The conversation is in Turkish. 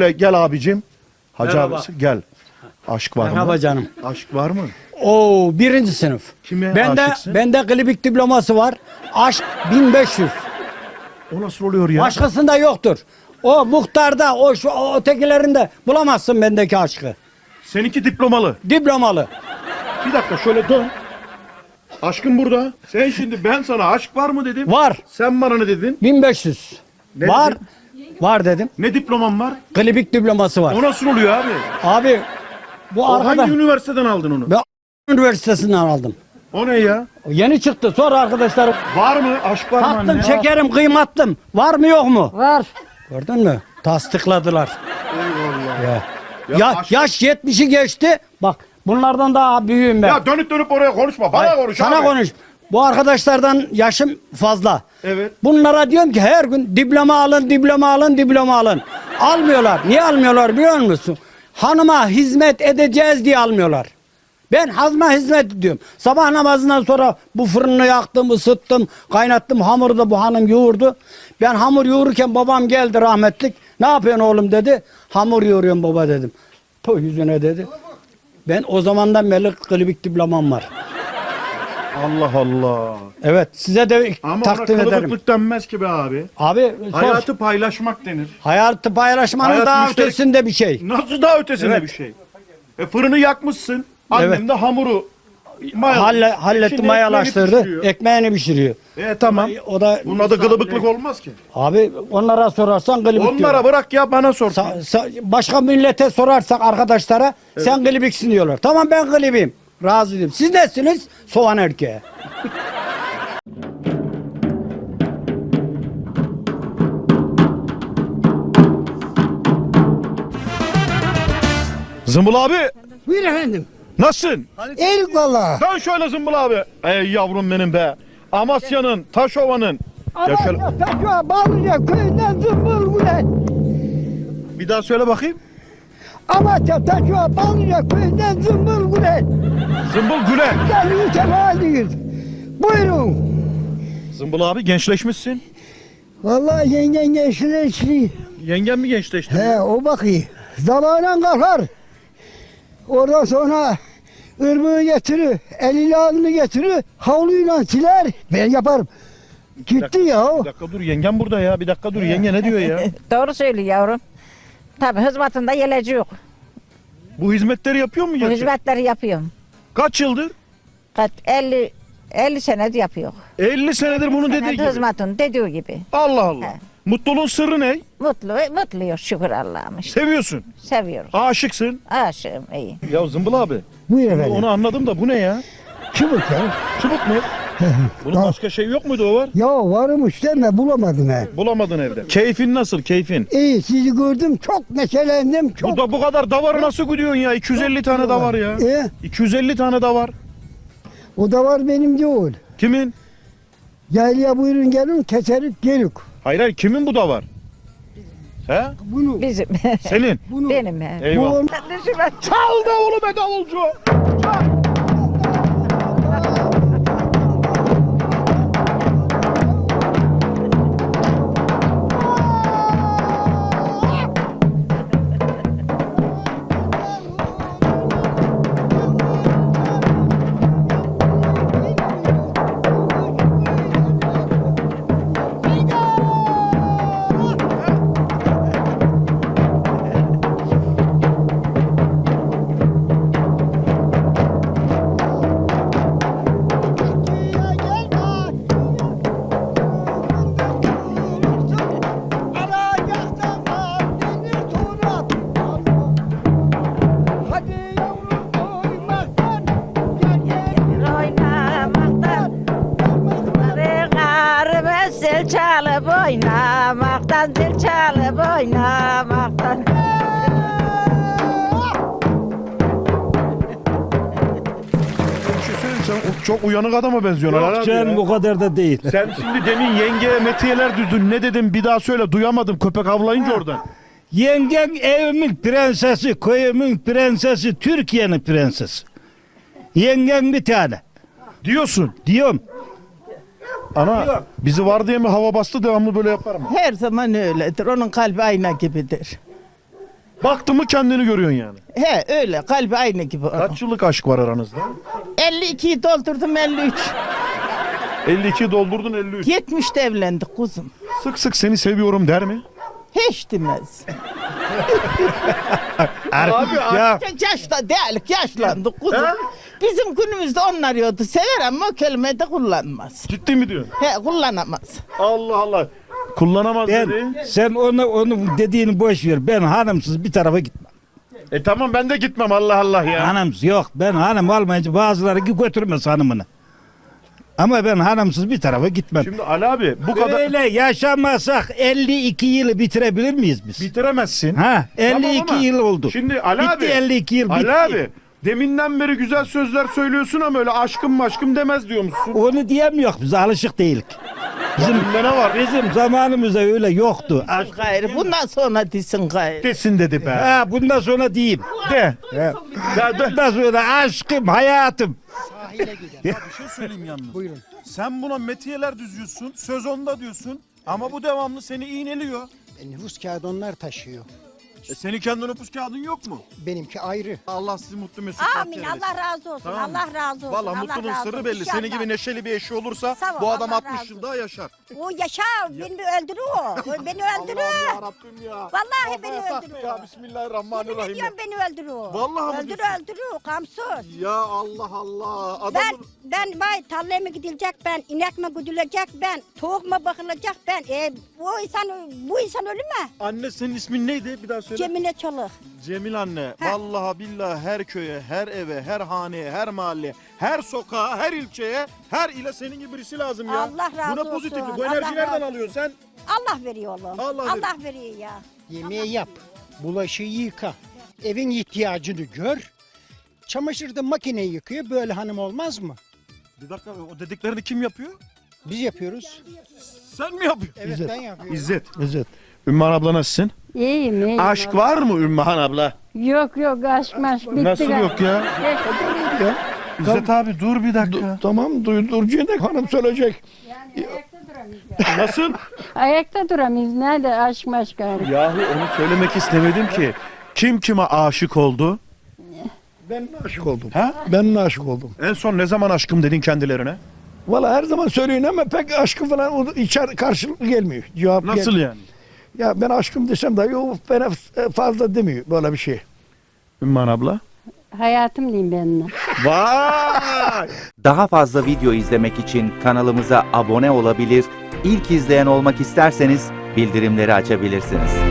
Böyle gel abicim. Hacı Merhaba. abisi gel. Aşk var Merhaba mı? canım. Aşk var mı? Oo birinci sınıf. Kime bende, aşıksın? Bende klibik diploması var. Aşk 1500. O nasıl oluyor ya? Başkasında yoktur. O muhtarda, o şu o ötekilerinde bulamazsın bendeki aşkı. Seninki diplomalı. Diplomalı. Bir dakika şöyle dön. Aşkın burada. Sen şimdi ben sana aşk var mı dedim. Var. Sen bana ne dedin? 1500. Ne var. dedin? Var dedim. Ne diplomam var? Klibik diploması var. O nasıl oluyor abi? Abi bu O arkadaş hangi üniversiteden aldın onu? ben üniversitesinden aldım. O ne ya? Yeni çıktı. Sonra arkadaşlar Var mı? Aşk var mı taktım, anne? şekerim, kıymatlım. Var mı yok mu? Var. Gördün mü? Tasdikladılar. Eyvallah. Ya. Ya Ya, aşk- yaş 70'i geçti. Bak bunlardan daha büyüğüm ben. Ya dönüp dönüp oraya konuşma. Bana Hayır, konuş Sana abi. konuş. Bu arkadaşlardan yaşım fazla. Evet. Bunlara diyorum ki her gün diploma alın, diploma alın, diploma alın. Almıyorlar. Niye almıyorlar biliyor musun? Hanıma hizmet edeceğiz diye almıyorlar. Ben hazma hizmet ediyorum. Sabah namazından sonra bu fırını yaktım, ısıttım, kaynattım. Hamuru da bu hanım yoğurdu. Ben hamur yoğururken babam geldi rahmetlik. Ne yapıyorsun oğlum dedi. Hamur yoğuruyorum baba dedim. Puh yüzüne dedi. Ben o zamandan beri klibik diplomam var. Allah Allah. Evet size de Ama takdim ona ederim. kılıbıklık denmez ki be abi. Abi sor. Hayatı paylaşmak denir. Hayatı paylaşmanın Hayat daha müşterek- ötesinde bir şey. Nasıl daha ötesinde Evet. bir şey? E fırını yakmışsın. Annem Evet. de hamuru mayalamış. Halle, halletti Şimdi ekmeğini ekmeğini pişiriyor. ekmeğini pişiriyor. E tamam. O da Bunun adı kılıbıklık olmaz ki. Abi onlara sorarsan klibik Onlara diyorlar. bırak ya bana sor. Sa- sa- başka millete sorarsak arkadaşlara sen klibiksin diyorlar. Tamam ben klibim. Razıyım. Siz nesiniz? Soğan erkeği. Zımbıl abi Buyur efendim. nasılsın? El valla. Dön şöyle Zımbıl abi. Ey yavrum benim be. Amasya'nın, Taşova'nın. Ya şöyle Taşva Bağlıca köyünden zımbıl gülen. bir daha söyle bakayım. Amasya Taşva Bağlıca köyünden zımbıl gülen. Zımbıl Gülen. Gel mütevaziyiz. Buyurun. Zımbıl abi gençleşmişsin. Vallahi yengen gençler içli. Yengen mi gençleşti? He o bakıyor. Zamanla kalkar. Oradan sonra ırmığı getirir, eliyle ağzını getirir, havluyla siler. Ben yaparım. Gitti ya. Bir dakika dur yengem burada ya. Bir dakika dur yenge ne diyor ya? Doğru söylüyor yavrum. Tabii hizmetinde yeleci yok. Bu hizmetleri yapıyor mu Bu gerçekten? hizmetleri yapıyorum. Kaç yıldır? Kaç 50 50 senedir yapıyor. 50 senedir bunu dediği gibi. Hizmetin dediği gibi. Allah Allah. He. Mutluluğun sırrı ne? Mutlu, mutluyuz şükür Allah'ım işte. Seviyorsun. Seviyoruz. Aşıksın. Aşığım iyi. Ya Zımbıl abi. Buyur efendim. Onu anladım da bu ne ya? Çubuk ya. Çubuk mu? Bunun başka şey yok muydu o var? Ya varmış deme bulamadım he. Bulamadın evde. Keyfin nasıl keyfin? İyi sizi gördüm çok neşelendim çok. Bu da bu kadar davarı nasıl gidiyorsun ya? 250 tane davar ya. E, 250 tane davar. o da var benim değil. Kimin? Gel ya buyurun gelin keserik gelük. Hayır hayır kimin bu davar? He? Bunu Bizim. Senin. bunu Benim he. Eyvallah. bu Çal davulu be davulcu. Hadi oynamaktan. Söyleyeyim sen çok uyanık adama benziyorsun. Yok herhalde o kadar da değil. Sen şimdi demin yengeye metiyeler düzdün. Ne dedim bir daha söyle duyamadım köpek avlayınca oradan. Yengem evimin prensesi, köyümün prensesi, Türkiye'nin prensesi. Yengem bir tane. Diyorsun. Diyorum. Ana bizi var diye mi hava bastı devamlı böyle yaparım. Her zaman öyledir. Onun kalbi ayna gibidir. Baktın mı kendini görüyorsun yani. He öyle kalbi aynı gibi. onun. Kaç yıllık aşk var aranızda? 52'yi doldurdum 53. 52 doldurdun 53. 70'te evlendik kuzum. Sık sık seni seviyorum der mi? Hiç demez. Abi Ya Yaşta değilik yaşlandık kuzum. Bizim günümüzde onlar yoktu. Sever ama o kelimeyi de kullanmaz. ciddi mi diyorsun? He kullanamaz. Allah Allah. Kullanamaz ben dedi. sen onu onun dediğini boş ver. Ben hanımsız bir tarafa gitmem. E tamam ben de gitmem Allah Allah ya. Hanımsız yok. Ben hanım olmayınca bazıları götürmez hanımını. Ama ben hanımsız bir tarafa gitmem. Şimdi Ali abi bu kadar Böyle yaşamasak 52 yılı bitirebilir miyiz biz? bitiremezsin. Ha 52 Tamam ama yıl oldu. Şimdi Ali bitti abi. 52 yıl Ali bitti. abi deminden beri güzel sözler söylüyorsun ama öyle aşkım maşkım demez diyormuşsun. Onu diyemiyor biz alışık değilik. Bizim Bunda ne var? bizim zamanımızda öyle yoktu. Aşk Gayrı bundan sonra desin gayrı. Desin dedi be. Ha bundan sonra diyeyim. De. De. bundan sonra aşkım, hayatım. Bir şey söyleyeyim yalnız. Buyurun. Sen buna metiyeler düzüyorsun, söz onda diyorsun ama bu devamlı seni iğneliyor. E, Nüfus kağıdı onlar taşıyor. E senin kendi nüfus kağıdın yok mu? Benimki ayrı. Allah sizi mutlu mesut Amin. eylesin. Allah razı olsun. Tamam mı? Allah razı olsun. Valla Allah mutluluğun razı sırrı olsun. belli. Seni İnşallah. gibi neşeli bir eşi olursa Sağ ol, bu adam Allah 60 razı yıl daha yaşar. O yaşa beni öldürür o. O Beni öldürür. Allah'ım yarabbim ya. Vallahi beni Kafaya öldürür. Ya Yemin Bismillahirrahmanirrahim. ya. ediyorum beni öldürür o. Vallahi mi Öldürür diyorsun? öldürür. Kamsız. Ya Allah Allah. Adam Ben ben vay tarlaya mı gidilecek ben, inek mi güdülecek ben, tavuk mu bakılacak ben. E, bu insan bu insan ölü mü? Anne senin ismin neydi? Bir daha söyle. Cemile Çoluk. Cemil anne. He. Vallahi billahi her köye, her eve, her haneye, her mahalle, her sokağa, her ilçeye, her ile senin gibi birisi lazım ya. Allah razı Buna pozitiflik. olsun. Bu enerji Allah nereden razı alıyorsun sen? Allah veriyor oğlum. Allah Allah, veriyor. veriyor ya. Yemeği yap. Bulaşığı yıka. Evin ihtiyacını gör. Çamaşırda makine yıkıyor. Böyle hanım olmaz mı? Bir dakika o dediklerini kim yapıyor? Biz yapıyoruz. Sen mi yapıyorsun? Evet ben yapıyorum. İzzet. İzzet. Ümmühan abla nasılsın? İyiyim iyiyim. Aşk var mı Ümmühan abla? Yok yok aşk maşk bitti. Nasıl galiba. yok ya? İzzet abi dur bir dakika. Tamam duydurucu hanım söyleyecek. Nasıl? Ayakta duramayız. Nerede aşk maşk galiba. Yahu onu söylemek istemedim ki. Kim kime aşık oldu? Ben aşık oldum. Ha? Ben aşık oldum. En son ne zaman aşkım dedin kendilerine? Valla her zaman söylüyorsun ama pek aşkı falan o içer karşılık gelmiyor. Cevap Nasıl gelmiyor. yani? Ya ben aşkım desem dahi o bana fazla demiyor böyle bir şey. Ümmühan abla. Hayatım diyeyim benimle. Vay! Daha fazla video izlemek için kanalımıza abone olabilir, ilk izleyen olmak isterseniz bildirimleri açabilirsiniz.